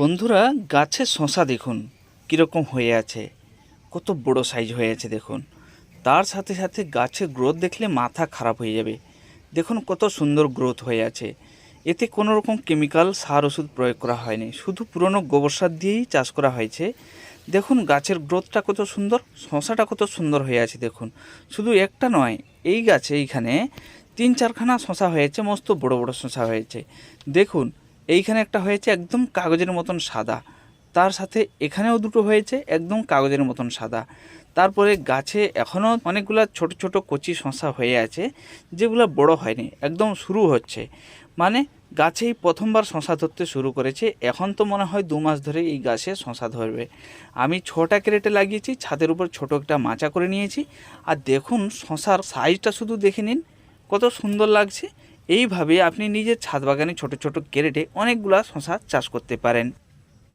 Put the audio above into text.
বন্ধুরা গাছের শশা দেখুন, কীরকম হয়ে আছে, কত বড় সাইজ হয়ে আছে দেখুন। তার সাথে সাথে গাছের গ্রোথ দেখলে মাথা খারাপ হয়ে যাবে। দেখুন কত সুন্দর গ্রোথ হয়ে আছে। এতে কোনো রকম কেমিক্যাল সার ওষুধ প্রয়োগ করা হয়নি। শুধু পুরনো গোবর সার দিয়েই চাষ করা হয়েছে। দেখুন গাছের গ্রোথটা কত সুন্দর, শশাটা কত সুন্দর হয়ে আছে দেখুন। শুধু একটা নয়, এই গাছে এইখানে তিন চারখানা শশা হয়েছে, মস্ত বড় বড় শশা হয়েছে। দেখুন এইখানে একটা হয়েছে একদম কাগজের মতন সাদা। তার সাথে এখানেও দুটো হয়েছে একদম কাগজের মতন সাদা। তারপরে গাছে এখনও অনেকগুলো ছোট ছোট কচি শশা হয়ে আছে, যেগুলো বড় হয়নি, একদম শুরু হচ্ছে। মানে গাছেই প্রথমবার শশা ধরতে শুরু করেছে, এখন তো মনে হয় দু মাস ধরে এই গাছে শশা ধরবে। আমি ছটা ক্রেটে লাগিয়েছি, ছাদের উপর ছোট একটা মাচা করে নিয়েছি। আর দেখুন শশার সাইজটা শুধু দেখে নিন, কত সুন্দর লাগছে। এইভাবে আপনি নিজের ছাদ বাগানে ছোট ছোট ক্যারেটে অনেকগুলা শশা চাষ করতে পারেন।